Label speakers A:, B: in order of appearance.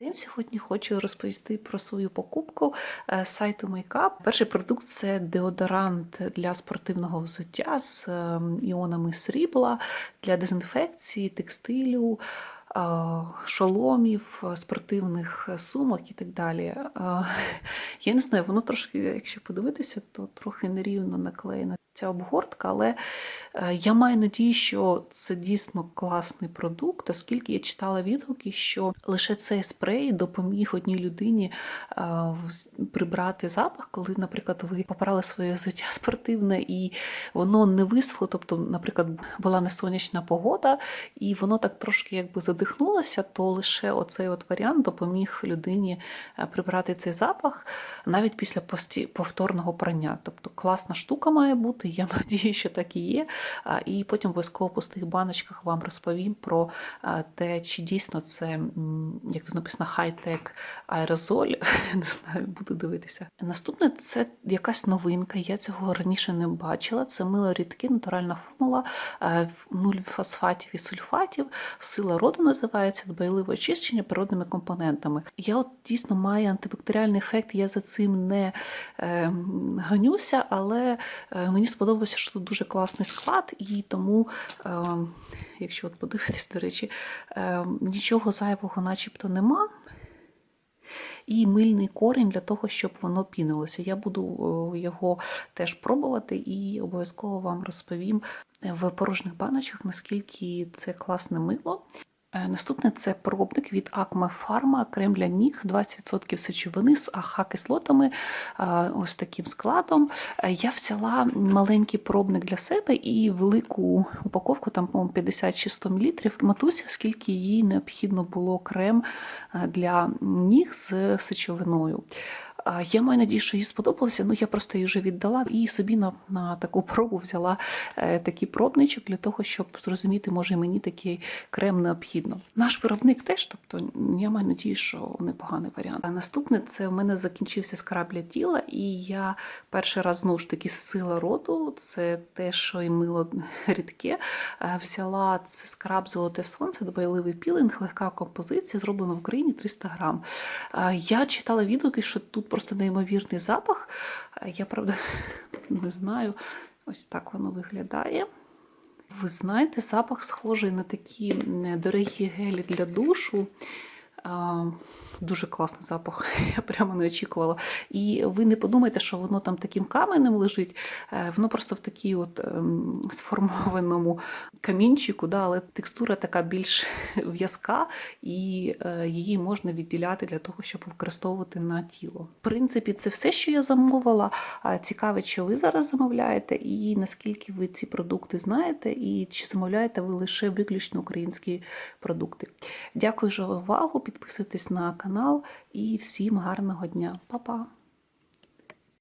A: Я сьогодні хочу розповісти про свою покупку е, сайту Makeup. Перший продукт це деодорант для спортивного взуття з е, іонами срібла для дезінфекції, текстилю. Е, Шоломів, е, спортивних сумок і так далі. Е, Я не знаю, воно трошки, якщо подивитися, то трохи нерівно наклеєна ця обгортка, але е, я маю надію, що це дійсно класний продукт, оскільки я читала відгуки, що лише цей спрей допоміг одній людині е, прибрати запах, коли, наприклад, ви попрали своє взуття спортивне і воно не висохло. Тобто, наприклад, була не сонячна погода, і воно так трошки якби задихнулося, то лише оцей от варіант допоміг людині е, прибрати цей запах навіть після повторного прання. Тобто класна штука має бути. Я надію, що так і є. І потім обов'язково в пустих баночках вам розповім про те, чи дійсно це, як тут написано, хай-тек аерозоль. Не знаю, буду дивитися. Наступне це якась новинка. Я цього раніше не бачила. Це мило рідке, натуральна формула, е, нуль фосфатів і сульфатів, сила роду називається дбайливе очищення природними компонентами. Я от дійсно маю антибактеріальний ефект. Я за цим не е, ганюся, але е, мені сподобалося, що тут дуже класний склад, і тому, е, якщо от подивитись, до речі, е, нічого зайвого, начебто, нема. І мильний корінь для того, щоб воно пінилося. Я буду е, його теж пробувати і обов'язково вам розповім в порожніх баночках, наскільки це класне мило. Е, Наступне це пробник від Acme Pharma, крем для ніг, 20% сечовини з АХ-кислотами, е, ось таким складом. Е, Я взяла маленький пробник для себе і велику упаковку, там, по-моєму, 50 чи 100 мл. Матуся, оскільки їй необхідно було крем для ніг з сечовиною. Я маю надію, що їй сподобалося. Ну я просто її вже віддала і собі на, на таку пробу взяла е, такий пробничок для того, щоб зрозуміти, може мені такий крем необхідно. Наш виробник теж, тобто я маю надію, що непоганий варіант. А наступне це у мене закінчився скраб для тіла, і я перший раз знову ж таки сила роду. Це те, що і мило рідке. е, Взяла це скраб золоте сонце, дбайливий пілінг, легка композиція, зроблена в Україні 300 грам. Е, Я читала відгуки, що тут просто неймовірний запах. Е, Я правда не знаю. Ось так воно виглядає. Ви знаєте, запах схожий на такі дорогі гелі для душу. Дуже класний запах, я прямо не очікувала. І ви не подумайте, що воно там таким каменем лежить, Е, воно просто в такій от ем, сформованому камінчику, да, але текстура така більш в'язка, і е, її можна відділяти для того, щоб використовувати на тіло. В принципі, це все, що я замовила. А Цікавить, що ви зараз замовляєте, і наскільки ви ці продукти знаєте, і чи замовляєте ви лише виключно українські продукти. Дякую за увагу. Підписуйтесь на канал і всім гарного дня. Па-па!